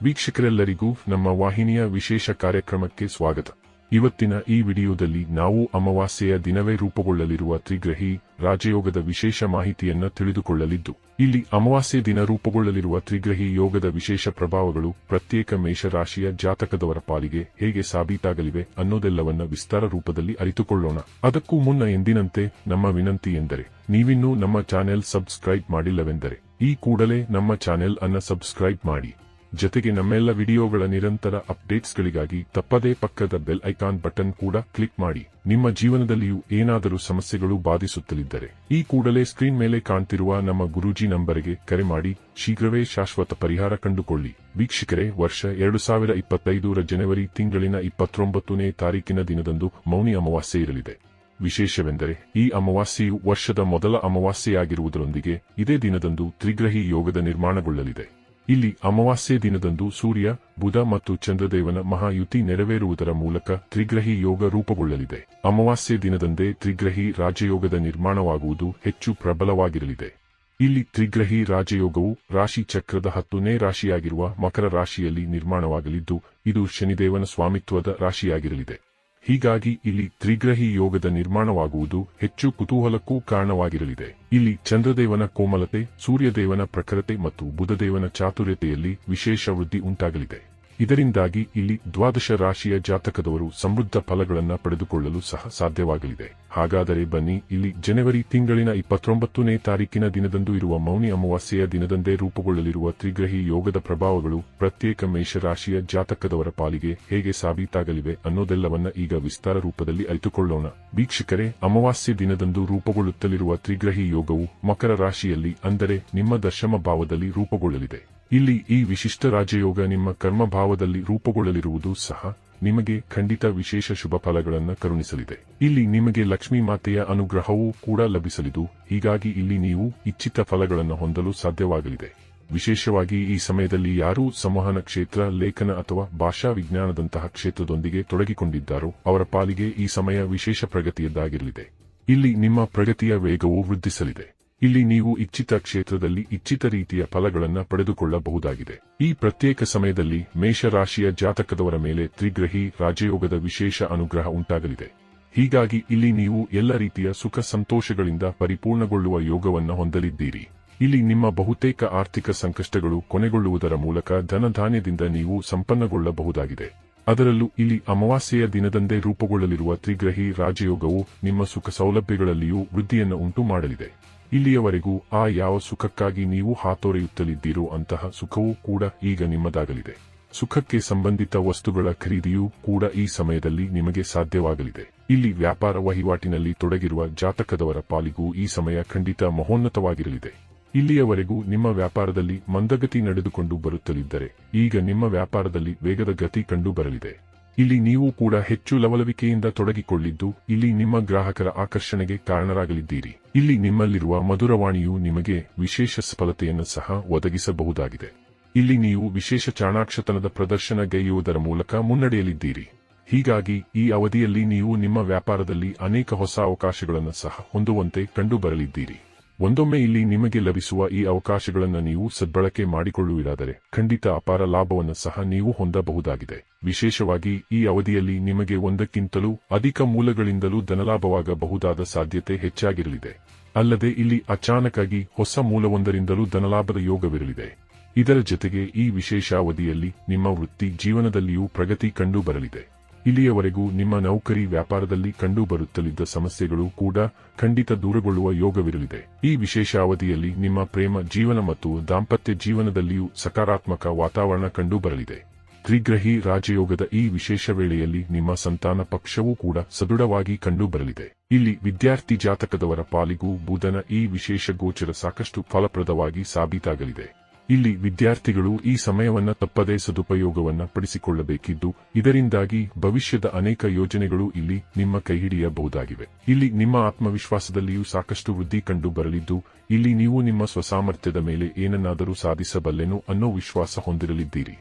ವೀಕ್ಷಕರೆಲ್ಲರಿಗೂ ನಮ್ಮ ವಾಹಿನಿಯ ವಿಶೇಷ ಕಾರ್ಯಕ್ರಮಕ್ಕೆ ಸ್ವಾಗತ. ಇವತ್ತಿನ ಈ ವಿಡಿಯೋದಲ್ಲಿ ನಾವು ಅಮಾವಾಸ್ಯೆಯ ದಿನವೇ ರೂಪುಗೊಳ್ಳಲಿರುವ ತ್ರಿಗ್ರಹಿ ರಾಜಯೋಗದ ವಿಶೇಷ ಮಾಹಿತಿಯನ್ನ ತಿಳಿದುಕೊಳ್ಳಲಿದ್ದು, ಇಲ್ಲಿ ಅಮಾವಾಸ್ಯೆ ದಿನ ರೂಪುಗೊಳ್ಳಲಿರುವ ತ್ರಿಗ್ರಹಿ ಯೋಗದ ವಿಶೇಷ ಪ್ರಭಾವಗಳು ಪ್ರತ್ಯೇಕ ಮೇಷರಾಶಿಯ ಜಾತಕದವರ ಪಾಲಿಗೆ ಹೇಗೆ ಸಾಬೀತಾಗಲಿವೆ ಅನ್ನೋದೆಲ್ಲವನ್ನ ವಿಸ್ತಾರ ರೂಪದಲ್ಲಿ ಅರಿತುಕೊಳ್ಳೋಣ. ಅದಕ್ಕೂ ಮುನ್ನ ಎಂದಿನಂತೆ ನಮ್ಮ ವಿನಂತಿ ಎಂದರೆ, ನೀವಿನ್ನೂ ನಮ್ಮ ಚಾನೆಲ್ ಸಬ್ಸ್ಕ್ರೈಬ್ ಮಾಡಿಲ್ಲವೆಂದರೆ, ಈ ಕೂಡಲೇ ನಮ್ಮ ಚಾನೆಲ್ ಅನ್ನ ಸಬ್ಸ್ಕ್ರೈಬ್ ಮಾಡಿ. ಜೊತೆಗೆ ನಮ್ಮೆಲ್ಲ ವಿಡಿಯೋಗಳ ನಿರಂತರ ಅಪ್ಡೇಟ್ಸ್ಗಳಿಗಾಗಿ ತಪ್ಪದೇ ಪಕ್ಕದ ಬೆಲ್ ಐಕಾನ್ ಬಟನ್ ಕೂಡ ಕ್ಲಿಕ್ ಮಾಡಿ. ನಿಮ್ಮ ಜೀವನದಲ್ಲಿಯೂ ಏನಾದರೂ ಸಮಸ್ಯೆಗಳು ಬಾಧಿಸುತ್ತಲಿದ್ದರೆ ಈ ಕೂಡಲೇ ಸ್ಕ್ರೀನ್ ಮೇಲೆ ಕಾಣ್ತಿರುವ ನಮ್ಮ ಗುರೂಜಿ ನಂಬರಿಗೆ ಕರೆ ಮಾಡಿ. ಶೀಘ್ರವೇ ಶಾಶ್ವತ ಪರಿಹಾರ ಕಂಡುಕೊಳ್ಳಿ. ವೀಕ್ಷಕರೇ, ವರ್ಷ ಎರಡು ಸಾವಿರ ಇಪ್ಪತ್ತೈದರ ಜನವರಿ ತಿಂಗಳಿನ ಇಪ್ಪತ್ತೊಂಬತ್ತನೇ ತಾರೀಕಿನ ದಿನದಂದು ಮೌನಿ ಅಮಾವಾಸ್ಯೆ ಇರಲಿದೆ. ವಿಶೇಷವೆಂದರೆ, ಈ ಅಮಾವಾಸ್ಯೆಯು ವರ್ಷದ ಮೊದಲ ಅಮಾವಾಸ್ಯೆಯಾಗಿರುವುದರೊಂದಿಗೆ ಇದೇ ದಿನದಂದು ತ್ರಿಗ್ರಹಿ ಯೋಗದ ನಿರ್ಮಾಣಗೊಳ್ಳಲಿದೆ. ಇಲ್ಲಿ ಅಮಾವಾಸ್ಯೆ ದಿನದಂದು ಸೂರ್ಯ, ಬುಧ ಮತ್ತು ಚಂದ್ರದೇವನ ಮಹಾಯುತಿ ನೆರವೇರುವುದರ ಮೂಲಕ ತ್ರಿಗ್ರಹಿ ಯೋಗ ರೂಪುಗೊಳ್ಳಲಿದೆ. ಅಮಾವಾಸ್ಯೆ ದಿನದಂದೇ ತ್ರಿಗ್ರಹಿ ರಾಜಯೋಗದ ನಿರ್ಮಾಣವಾಗುವುದು ಹೆಚ್ಚು ಪ್ರಬಲವಾಗಿರಲಿದೆ. ಇಲ್ಲಿ ತ್ರಿಗ್ರಹಿ ರಾಜಯೋಗವು ರಾಶಿ ಚಕ್ರದ ಹತ್ತನೇ ರಾಶಿಯಾಗಿರುವ ಮಕರ ರಾಶಿಯಲ್ಲಿ ನಿರ್ಮಾಣವಾಗಲಿದ್ದು, ಇದು ಶನಿದೇವನ ಸ್ವಾಮಿತ್ವದ ರಾಶಿಯಾಗಿರಲಿದೆ. ಹೀಗಾಗಿ ಇಲ್ಲಿ ತ್ರಿಗ್ರಹಿ ಯೋಗದ ನಿರ್ಮಾಣವಾಗುವುದು ಹೆಚ್ಚು ಕುತೂಹಲಕ್ಕೂ ಕಾರಣವಾಗಿರಲಿದೆ. ಇಲ್ಲಿ ಚಂದ್ರದೇವನ ಕೋಮಲತೆ, ಸೂರ್ಯದೇವನ ಪ್ರಖರತೆ ಮತ್ತು ಬುಧದೇವನ ಚಾತುರ್ಯತೆಯಲ್ಲಿ ವಿಶೇಷ ವೃದ್ಧಿ ಉಂಟಾಗಲಿದೆ. ಇದರಿಂದಾಗಿ ಇಲ್ಲಿ ದ್ವಾದಶ ರಾಶಿಯ ಜಾತಕದವರು ಸಮೃದ್ಧ ಫಲಗಳನ್ನು ಪಡೆದುಕೊಳ್ಳಲು ಸಹ ಸಾಧ್ಯವಾಗಲಿದೆ. ಹಾಗಾದರೆ ಬನ್ನಿ, ಇಲ್ಲಿ ಜನವರಿ ತಿಂಗಳಿನ ಇಪ್ಪತ್ತೊಂಬತ್ತನೇ ತಾರೀಕಿನ ದಿನದಂದು ಇರುವ ಮೌನಿ ಅಮಾವಾಸ್ಯೆಯ ದಿನದಂದೇ ರೂಪುಗೊಳ್ಳಲಿರುವ ತ್ರಿಗ್ರಹಿ ಯೋಗದ ಪ್ರಭಾವಗಳು ಪ್ರತ್ಯೇಕ ಮೇಷರಾಶಿಯ ಜಾತಕದವರ ಪಾಲಿಗೆ ಹೇಗೆ ಸಾಬೀತಾಗಲಿವೆ ಅನ್ನೋದೆಲ್ಲವನ್ನ ಈಗ ವಿಸ್ತಾರ ರೂಪದಲ್ಲಿ ಅರಿತುಕೊಳ್ಳೋಣ. ವೀಕ್ಷಕರೇ, ಅಮಾವಾಸ್ಯೆ ದಿನದಂದು ರೂಪುಗೊಳ್ಳುತ್ತಲಿರುವ ತ್ರಿಗ್ರಹಿ ಯೋಗವು ಮಕರ ರಾಶಿಯಲ್ಲಿ ಅಂದರೆ ನಿಮ್ಮ ದಶಮ ಭಾವದಲ್ಲಿ ರೂಪುಗೊಳ್ಳಲಿದೆ. ಇಲ್ಲಿ ಈ ವಿಶಿಷ್ಟ ರಾಜಯೋಗ ನಿಮ್ಮ ಕರ್ಮಭಾವದಲ್ಲಿ ರೂಪುಗೊಳ್ಳಲಿರುವುದು ಸಹ ನಿಮಗೆ ಖಂಡಿತ ವಿಶೇಷ ಶುಭ ಫಲಗಳನ್ನು ಕರುಣಿಸಲಿದೆ. ಇಲ್ಲಿ ನಿಮಗೆ ಲಕ್ಷ್ಮೀ ಮಾತೆಯ ಅನುಗ್ರಹವೂ ಕೂಡ ಲಭಿಸಲಿದ್ದು ಹೀಗಾಗಿ ಇಲ್ಲಿ ನೀವು ಇಚ್ಛಿತ ಫಲಗಳನ್ನು ಹೊಂದಲು ಸಾಧ್ಯವಾಗಲಿದೆ. ವಿಶೇಷವಾಗಿ ಈ ಸಮಯದಲ್ಲಿ ಯಾರೂ ಸಂವಹನ ಕ್ಷೇತ್ರ, ಲೇಖನ ಅಥವಾ ಭಾಷಾ ವಿಜ್ಞಾನದಂತಹ ಕ್ಷೇತ್ರದೊಂದಿಗೆ ತೊಡಗಿಕೊಂಡಿದ್ದಾರೋ ಅವರ ಪಾಲಿಗೆ ಈ ಸಮಯ ವಿಶೇಷ ಪ್ರಗತಿಯದ್ದಾಗಿರಲಿದೆ. ಇಲ್ಲಿ ನಿಮ್ಮ ಪ್ರಗತಿಯ ವೇಗವೂ ವೃದ್ಧಿಸಲಿದೆ. ಇಲ್ಲಿ ನೀವು ಇಚ್ಛಿತ ಕ್ಷೇತ್ರದಲ್ಲಿ ಇಚ್ಛಿತ ರೀತಿಯ ಫಲಗಳನ್ನು ಪಡೆದುಕೊಳ್ಳಬಹುದಾಗಿದೆ. ಈ ಪ್ರತ್ಯೇಕ ಸಮಯದಲ್ಲಿ ಮೇಷರಾಶಿಯ ಜಾತಕದವರ ಮೇಲೆ ತ್ರಿಗ್ರಹಿ ರಾಜಯೋಗದ ವಿಶೇಷ ಅನುಗ್ರಹ ಉಂಟಾಗಲಿದೆ. ಹೀಗಾಗಿ ಇಲ್ಲಿ ನೀವು ಎಲ್ಲ ರೀತಿಯ ಸುಖ ಸಂತೋಷಗಳಿಂದ ಪರಿಪೂರ್ಣಗೊಳ್ಳುವ ಯೋಗವನ್ನು ಹೊಂದಲಿದ್ದೀರಿ. ಇಲ್ಲಿ ನಿಮ್ಮ ಬಹುತೇಕ ಆರ್ಥಿಕ ಸಂಕಷ್ಟಗಳು ಕೊನೆಗೊಳ್ಳುವುದರ ಮೂಲಕ ಧನಧಾನ್ಯದಿಂದ ನೀವು ಸಂಪನ್ನಗೊಳ್ಳಬಹುದಾಗಿದೆ. ಅದರಲ್ಲೂ ಇಲ್ಲಿ ಅಮಾವಾಸ್ಯೆಯ ದಿನದಂದೇ ರೂಪುಗೊಳ್ಳಲಿರುವ ತ್ರಿಗ್ರಹಿ ರಾಜಯೋಗವು ನಿಮ್ಮ ಸುಖ ಸೌಲಭ್ಯಗಳಲ್ಲಿಯೂ ವೃದ್ಧಿಯನ್ನು ಉಂಟು ಮಾಡಲಿದೆ ಇಲ್ಲಿಯವರೆಗೂ ಆ ಯಾವ ಸುಖಕ್ಕಾಗಿ ನೀವು ಹಾತೊರೆಯುತ್ತಲಿದ್ದೀರೋ ಅಂತಹ ಸುಖವೂ ಕೂಡ ಈಗ ನಿಮ್ಮದಾಗಲಿದೆ. ಸುಖಕ್ಕೆ ಸಂಬಂಧಿತ ವಸ್ತುಗಳ ಖರೀದಿಯೂ ಕೂಡ ಈ ಸಮಯದಲ್ಲಿ ನಿಮಗೆ ಸಾಧ್ಯವಾಗಲಿದೆ. ಇಲ್ಲಿ ವ್ಯಾಪಾರ ವಹಿವಾಟಿನಲ್ಲಿ ತೊಡಗಿರುವ ಜಾತಕದವರ ಪಾಲಿಗೂ ಈ ಸಮಯ ಖಂಡಿತ ಮಹೋನ್ನತವಾಗಿರಲಿದೆ. ಇಲ್ಲಿಯವರೆಗೂ ನಿಮ್ಮ ವ್ಯಾಪಾರದಲ್ಲಿ ಮಂದಗತಿ ನಡೆದುಕೊಂಡು ಬರುತ್ತಲಿದ್ದರೆ, ಈಗ ನಿಮ್ಮ ವ್ಯಾಪಾರದಲ್ಲಿ ವೇಗದ ಗತಿ ಕಂಡು ಬರಲಿದೆ ಇಲ್ಲಿ ನೀವು ಕೂಡ ಹೆಚ್ಚು ಲವಲವಿಕೆಯಿಂದ ತೊಡಗಿಕೊಳ್ಳಿದ್ದು, ಇಲ್ಲಿ ನಿಮ್ಮ ಗ್ರಾಹಕರ ಆಕರ್ಷಣೆಗೆ ಕಾರಣರಾಗಲಿದ್ದೀರಿ. ಇಲ್ಲಿ ನಿಮ್ಮಲ್ಲಿರುವ ಮಧುರವಾಣಿಯು ನಿಮಗೆ ವಿಶೇಷ ಸಫಲತೆಯನ್ನು ಸಹ ಒದಗಿಸಬಹುದಾಗಿದೆ. ಇಲ್ಲಿ ನೀವು ವಿಶೇಷ ಚಾಣಾಕ್ಷತನದ ಪ್ರದರ್ಶನ ಗೈಯುವುದರ ಮೂಲಕ ಮುನ್ನಡೆಯಲಿದ್ದೀರಿ. ಹೀಗಾಗಿ, ಈ ಅವಧಿಯಲ್ಲಿ ನೀವು ನಿಮ್ಮ ವ್ಯಾಪಾರದಲ್ಲಿ ಅನೇಕ ಹೊಸ ಅವಕಾಶಗಳನ್ನು ಸಹ ಹೊಂದುವಂತೆ ಕಂಡುಬರಲಿದ್ದೀರಿ. ಒಂದೊಮ್ಮೆ ಇಲ್ಲಿ ನಿಮಗೆ ಲಭಿಸುವ ಈ ಅವಕಾಶಗಳನ್ನು ನೀವು ಸದ್ಬಳಕೆ ಮಾಡಿಕೊಳ್ಳುವುದಾದರೆ ಖಂಡಿತ ಅಪಾರ ಲಾಭವನ್ನು ಸಹ ನೀವು ಹೊಂದಬಹುದಾಗಿದೆ. ವಿಶೇಷವಾಗಿ ಈ ಅವಧಿಯಲ್ಲಿ ನಿಮಗೆ ಒಂದಕ್ಕಿಂತಲೂ ಅಧಿಕ ಮೂಲಗಳಿಂದಲೂ ಧನಲಾಭವಾಗಬಹುದಾದ ಸಾಧ್ಯತೆ ಹೆಚ್ಚಾಗಿರಲಿದೆ. ಅಲ್ಲದೆ ಇಲ್ಲಿ ಅಚಾನಕಾಗಿ ಹೊಸ ಮೂಲವೊಂದರಿಂದಲೂ ಧನಲಾಭದ ಯೋಗವಿರಲಿದೆ. ಇದರ ಜೊತೆಗೆ ಈ ವಿಶೇಷ ಅವಧಿಯಲ್ಲಿ ನಿಮ್ಮ ವೃತ್ತಿ ಜೀವನದಲ್ಲಿಯೂ ಪ್ರಗತಿ ಕಂಡು ಬರಲಿದೆ ಇಲ್ಲಿಯವರೆಗೂ ನಿಮ್ಮ ನೌಕರಿ ವ್ಯಾಪಾರದಲ್ಲಿ ಕಂಡುಬರುತ್ತಲಿದ್ದ ಸಮಸ್ಯೆಗಳು ಕೂಡ ಖಂಡಿತ ದೂರಗೊಳ್ಳುವ ಯೋಗವಿರಲಿದೆ. ಈ ವಿಶೇಷ ಅವಧಿಯಲ್ಲಿ ನಿಮ್ಮ ಪ್ರೇಮ, ಜೀವನ ಮತ್ತು ದಾಂಪತ್ಯ ಜೀವನದಲ್ಲಿಯೂ ಸಕಾರಾತ್ಮಕ ವಾತಾವರಣ ಕಂಡುಬರಲಿದೆ. ತ್ರಿಗ್ರಹಿ ರಾಜಯೋಗದ ಈ ವಿಶೇಷ ವೇಳೆಯಲ್ಲಿ ನಿಮ್ಮ ಸಂತಾನ ಪಕ್ಷವೂ ಕೂಡ ಸದೃಢವಾಗಿ ಕಂಡುಬರಲಿದೆ. ಇಲ್ಲಿ ವಿದ್ಯಾರ್ಥಿ ಜಾತಕದವರ ಪಾಲಿಗೂ ಬುಧನ ಈ ವಿಶೇಷ ಗೋಚರ ಸಾಕಷ್ಟು ಫಲಪ್ರದವಾಗಿ ಸಾಬೀತಾಗಲಿದೆ. ಇಲ್ಲಿ ವಿದ್ಯಾರ್ಥಿಗಳು ಈ ಸಮಯವನ್ನ ತಪ್ಪದೇ ಸದುಪಯೋಗವನ್ನ ಪಡಿಸಿಕೊಳ್ಳಬೇಕಿದ್ದು, ಇದರಿಂದಾಗಿ ಭವಿಷ್ಯದ ಅನೇಕ ಯೋಜನೆಗಳು ಇಲ್ಲಿ ನಿಮ್ಮ ಕೈಹಿಡಿಯಬಹುದಾಗಿವೆ ಇಲ್ಲಿ ನಿಮ್ಮ ಆತ್ಮವಿಶ್ವಾಸದಲ್ಲಿಯೂ ಸಾಕಷ್ಟು ವೃದ್ಧಿ ಕಂಡು ಬರಲಿದ್ದು, ಇಲ್ಲಿ ನೀವು ನಿಮ್ಮ ಸ್ವಸಾಮರ್ಥ್ಯದ ಮೇಲೆ ಏನನ್ನಾದರೂ ಸಾಧಿಸಬಲ್ಲೆನು ಅನ್ನೋ ವಿಶ್ವಾಸ ಹೊಂದಿರಲಿದ್ದೀರಿ.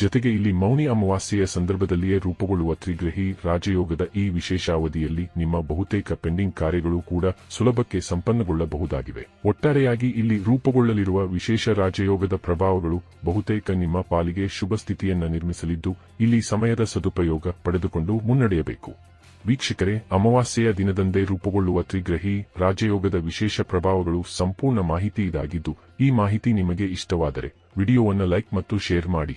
ಜೊತೆಗೆ ಇಲ್ಲಿ ಮೌನಿ ಅಮಾವಾಸ್ಯೆಯ ಸಂದರ್ಭದಲ್ಲಿಯೇ ರೂಪುಗೊಳ್ಳುವ ತ್ರಿಗ್ರಹಿ ರಾಜಯೋಗದ ಈ ವಿಶೇಷ ಅವಧಿಯಲ್ಲಿ ನಿಮ್ಮ ಬಹುತೇಕ ಪೆಂಡಿಂಗ್ ಕಾರ್ಯಗಳು ಕೂಡ ಸುಲಭಕ್ಕೆ ಸಂಪನ್ನಗೊಳ್ಳಬಹುದಾಗಿವೆ. ಒಟ್ಟಾರೆಯಾಗಿ ಇಲ್ಲಿ ರೂಪುಗೊಳ್ಳಲಿರುವ ವಿಶೇಷ ರಾಜಯೋಗದ ಪ್ರಭಾವಗಳು ಬಹುತೇಕ ನಿಮ್ಮ ಪಾಲಿಗೆ ಶುಭ ಸ್ಥಿತಿಯನ್ನ ನಿರ್ಮಿಸಲಿದ್ದು, ಇಲ್ಲಿ ಸಮಯದ ಸದುಪಯೋಗ ಪಡೆದುಕೊಂಡು ಮುನ್ನಡೆಯಬೇಕು. ವೀಕ್ಷಕರೇ, ಅಮಾವಾಸ್ಯೆಯ ದಿನದಂದೇ ರೂಪುಗೊಳ್ಳುವ ತ್ರಿಗ್ರಹಿ ರಾಜಯೋಗದ ವಿಶೇಷ ಪ್ರಭಾವಗಳು ಸಂಪೂರ್ಣ ಮಾಹಿತಿ ಇದಾಗಿದ್ದು, ಈ ಮಾಹಿತಿ ನಿಮಗೆ ಇಷ್ಟವಾದರೆ ವಿಡಿಯೋವನ್ನು ಲೈಕ್ ಮತ್ತು ಶೇರ್ ಮಾಡಿ.